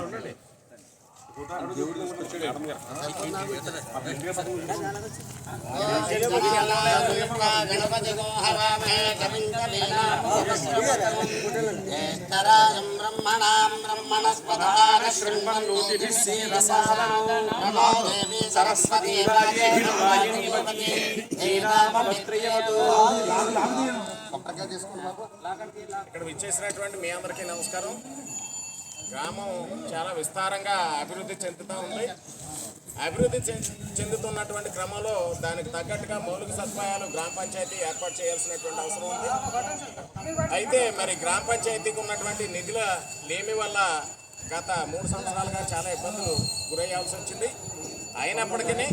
ఉండండి గోహరామే జ్యేష్ఠరాజం బ్రహ్మణాం బ్రహ్మణస్పదాన ఇక్కడ విచ్చేసినటువంటి మీ అందరికీ నమస్కారం. గ్రామం చాలా విస్తారంగా అభివృద్ధి చెందుతూ ఉంది. అభివృద్ధి చెందుతున్నటువంటి క్రమంలో దానికి తగ్గట్టుగా మౌలిక సదుపాయాలు గ్రామ పంచాయతీ ఏర్పాటు చేయాల్సినటువంటి అవసరం ఉంది. అయితే మరి గ్రామ పంచాయతీకి ఉన్నటువంటి నిధుల లేమి వల్ల గత మూడు సంవత్సరాలుగా చాలా ఇబ్బందులు గురయ్యాల్సి వచ్చింది. అయినప్పటికీ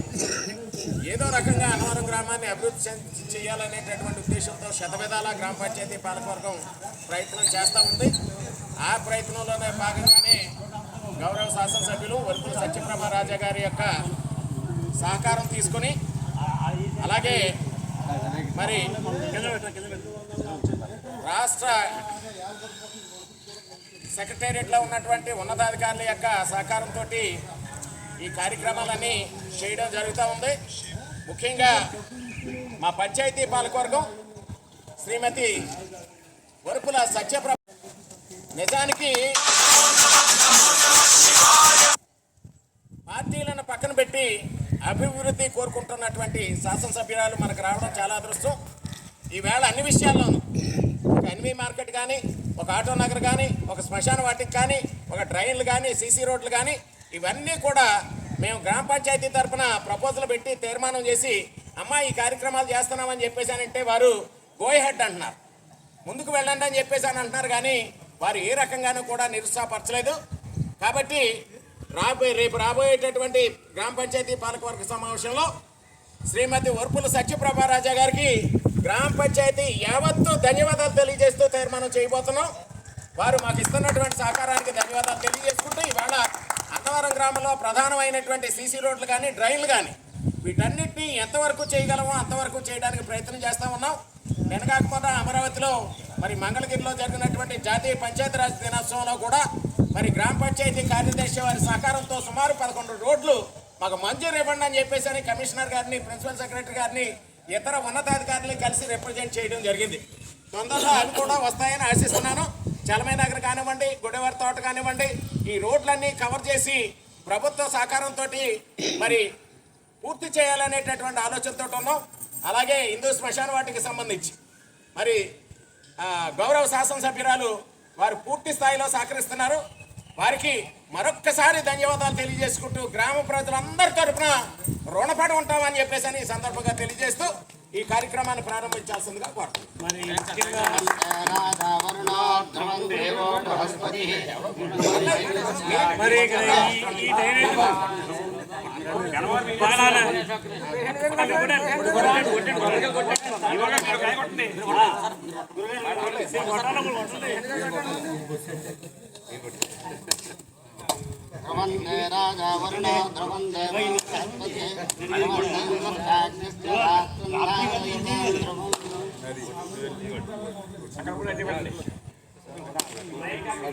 ఏదో రకంగా అన్నవరం గ్రామాన్ని అభివృద్ధి చేయాలనేటటువంటి ఉద్దేశంతో శతవిధాల గ్రామ పంచాయతీ పాలకవర్గం ప్రయత్నం చేస్తూ ఉంది. ఆ ప్రయత్నంలోనే భాగంగానే గౌరవ శాసనసభ్యులు వల్పుల సత్యప్రభ రాజా గారి యొక్క సహకారం తీసుకొని అలాగే మరి రాష్ట్ర సెక్రటేరియట్లో ఉన్నటువంటి ఉన్నతాధికారుల యొక్క సహకారంతో ఈ కార్యక్రమాలన్నీ చేయడం జరుగుతూ ఉంది. ముఖ్యంగా మా పంచాయతీ పాలకవర్గం శ్రీమతి వరుపుల సత్యప్రభ నిజానికి పార్టీలను పక్కన పెట్టి అభివృద్ధి కోరుకుంటున్నటువంటి శాసనసభ్యురాలు మనకు రావడం చాలా అదృష్టం. ఈవేళ అన్ని విషయాల్లోనూ ఒక ఎన్వి మార్కెట్ కానీ ఒక ఆటో నగర్ కానీ ఒక శ్మశాన వాటికి కానీ ఒక ట్రైన్లు కానీ సీసీ రోడ్లు కానీ ఇవన్నీ కూడా మేము గ్రామ పంచాయతీ తరఫున ప్రపోజల్ పెట్టి తీర్మానం చేసి అమ్మా ఈ కార్యక్రమాలు చేస్తున్నామని చెప్పేసానంటే వారు గోయ్ హెడ్ అంటున్నారు. ముందుకు వెళ్ళండి అని చెప్పేసి అని అంటున్నారు కానీ వారు ఏ రకంగానూ కూడా నిరుత్సాహపరచలేదు. కాబట్టి రాబోయే రేపు రాబోయేటటువంటి గ్రామ పంచాయతీ పాలకవర్గ సమావేశంలో శ్రీమతి వర్పుల సత్యప్రభారాజా గారికి గ్రామ పంచాయతీ యావత్తు ధన్యవాదాలు తెలియజేస్తూ తీర్మానం చేయబోతున్నాం. వారు మాకు ఇస్తున్నటువంటి సహకారానికి ధన్యవాదాలు తెలియజేసుకుంటూ ఇవాళ అన్నవరం గ్రామంలో ప్రధానమైనటువంటి సీసీ రోడ్లు కానీ డ్రైన్లు కానీ వీటన్నిటిని ఎంతవరకు చేయగలమో అంతవరకు చేయడానికి ప్రయత్నం చేస్తూ ఉన్నాం. నేను కాకపోతే అమరావతిలో మరి మంగళగిరిలో జరిగినటువంటి జాతీయ పంచాయతీరాజ్ దినోత్సవంలో కూడా మరి గ్రామ పంచాయతీ కార్యదర్శి వారి సహకారంతో సుమారు పదకొండు రోడ్లు మాకు మంజూరు ఇవ్వండి అని చెప్పేసి అని కమిషనర్ గారిని ప్రిన్సిపల్ సెక్రటరీ గారిని ఇతర ఉన్నతాధికారులు కలిసి రిప్రజెంట్ చేయడం జరిగింది. తొందరలో అవి కూడా వస్తాయని ఆశిస్తున్నాను. చలమై నగర్ కానివ్వండి గుడివారి తోట కానివ్వండి ఈ రోడ్లన్నీ కవర్ చేసి ప్రభుత్వ సహకారంతో మరి పూర్తి చేయాలనేటటువంటి ఆలోచనతో ఉన్నాం. అలాగే హిందూ శ్మశాన వాటికి సంబంధించి. మరి గౌరవ శాసనసభ్యురాలు వారు పూర్తి స్థాయిలో సహకరిస్తున్నారు. వారికి మరొక్కసారి ధన్యవాదాలు తెలియజేసుకుంటూ గ్రామ ప్రజలందరి తరపున రుణపడి ఉంటామని చెప్పేసి అని ఈ సందర్భంగా తెలియజేస్తూ ఈ కార్యక్రమాన్ని ప్రారంభించాల్సిందిగా కోరుతున్నాను మరి ఇక్కడ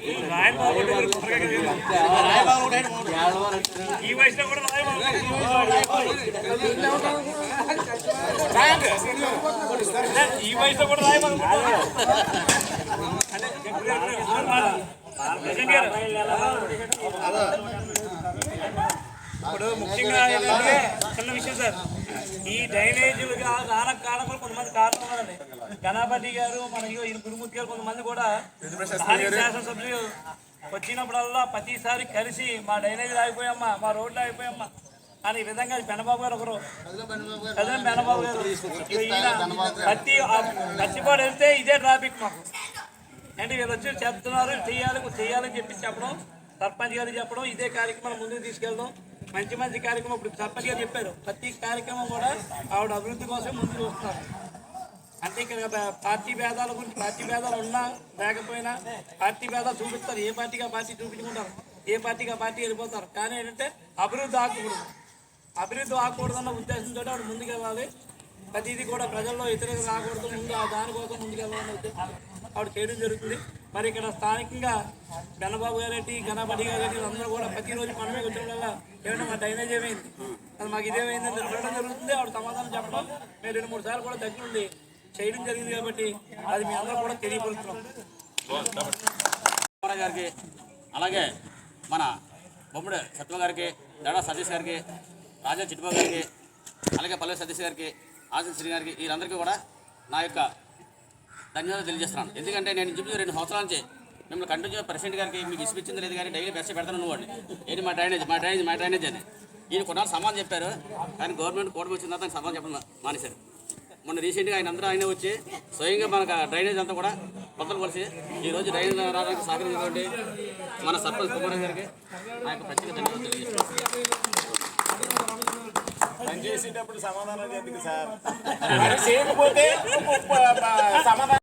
ఈ- రాజా రాయబాబు ఈ వయసులో కూడా ఈ వయసులో కూడా ఇప్పుడు ముఖ్యంగా ఏంటంటే చిన్న విషయం సార్. ఈ డ్రైనేజీలు రానకు కారణం కొంతమంది కారణం గణపతి గారు మన గురుమూర్తి గారు కొంతమంది కూడా శాసనసభ్యులు. వచ్చినప్పుడల్లా ప్రతిసారి కలిసి మా డ్రైనేజీలు ఆగిపోయామ్మా మా రోడ్లు ఆగిపోయామ్మా అని ఈ విధంగా పెనబాబు గారు ఒకరు పెనబాబు గారు ప్రతి పచ్చిపాడు వెళ్తే ఇదే ట్రాఫిక్ మాకు. అంటే వీళ్ళు వచ్చి చెప్తున్నారు చేయాలి చేయాలని చెప్పి చెప్పడం సర్పంచ్ గారు చెప్పడం ఇదే కార్యక్రమం ముందుకు తీసుకెళ్ళడం మంచి మంచి కార్యక్రమం ఇప్పుడు సర్పంచ్ గారు చెప్పారు. ప్రతి కార్యక్రమం కూడా ఆవిడ అభివృద్ధి కోసం ముందుకు వస్తున్నారు. అంటే ఇక్కడ పార్టీ భేదాల గురించి పార్టీ భేదాలు ఉన్నా లేకపోయినా పార్టీ భేదాలు చూపిస్తారు. ఏ పార్టీగా పార్టీ చూపించుకుంటారు? ఏ పార్టీగా పార్టీ వెళ్ళిపోతారు? కానీ ఏంటంటే అభివృద్ధి ఆకూడదు అభివృద్ధి ఆకూడదన్న ఉద్దేశంతో ఆవిడ ముందుకు వెళ్ళాలి ప్రతిదీ కూడా ప్రజల్లో వ్యతిరేక రాకూడదు. ముందు ఆ దానికోసం ముందుకెళ్ళాలన్న ఉద్దేశం ఆవిడ చేయడం జరుగుతుంది. మరి ఇక్కడ స్థానికంగా గణబాబు గారెడ్డి గణపతి గారెడ్డి అందరూ కూడా ప్రతిరోజు మనమే వచ్చిన వల్ల ఏమైనా మా డ్రైనేజ్ ఏమైంది? అది మాకు ఇదేమైందని చెప్పడం జరుగుతుంది. ఆవిడ సమాధానం చెప్పడం. మేము రెండు మూడు సార్లు కూడా దగ్గరుండి చేయడం జరిగింది కాబట్టి అది మీ అందరూ కూడా తెలియపరుస్తున్నాం. గారికి అలాగే మన బొమ్మడి సత్వ గారికి దడా సతీష్ గారికి రాజా చిట్టుబాబు గారికి అలాగే పల్లె సతీష్ గారికి ఆశిష్ శ్రీ గారికి వీరందరికీ కూడా నా యొక్క ధన్యవాదాలు తెలియజేస్తున్నాను. ఎందుకంటే నేను ఇంచుమించు రెండు సంవత్సరాల నుంచి మిమ్మల్ని కంటిన్యూ ప్రెసిడెంట్ గారికి మీకు ఇచ్చిపించింది లేదు కానీ డైలీ బెస్ట్ పెడతాను నువ్వు ఏంటి మా డ్రైనేజ్ మా డ్రైనేజ్ మా డ్రైనేజ్ అని. ఈయన కొన్నాళ్ళు సమాధానం చెప్పారు కానీ గవర్నమెంట్ కోర్టు వచ్చిన తర్వాత సమాధానం చెప్పడం మానేశారు. మొన్న రీసెంట్గా ఆయన అందరూ ఆయన వచ్చి స్వయంగా మనకు డ్రైనేజ్ అంతా కూడా కొత్తలు కలిసి ఈరోజు డ్రైనేజ్ రావడానికి సహకరించినటువంటి మన సర్పంచ్ కుమార్ గారికి నా యొక్క ప్రత్యేక ధన్యవాదాలు చేసేటప్పుడు సమాధానం ఎందుకు సార్. సమాధానం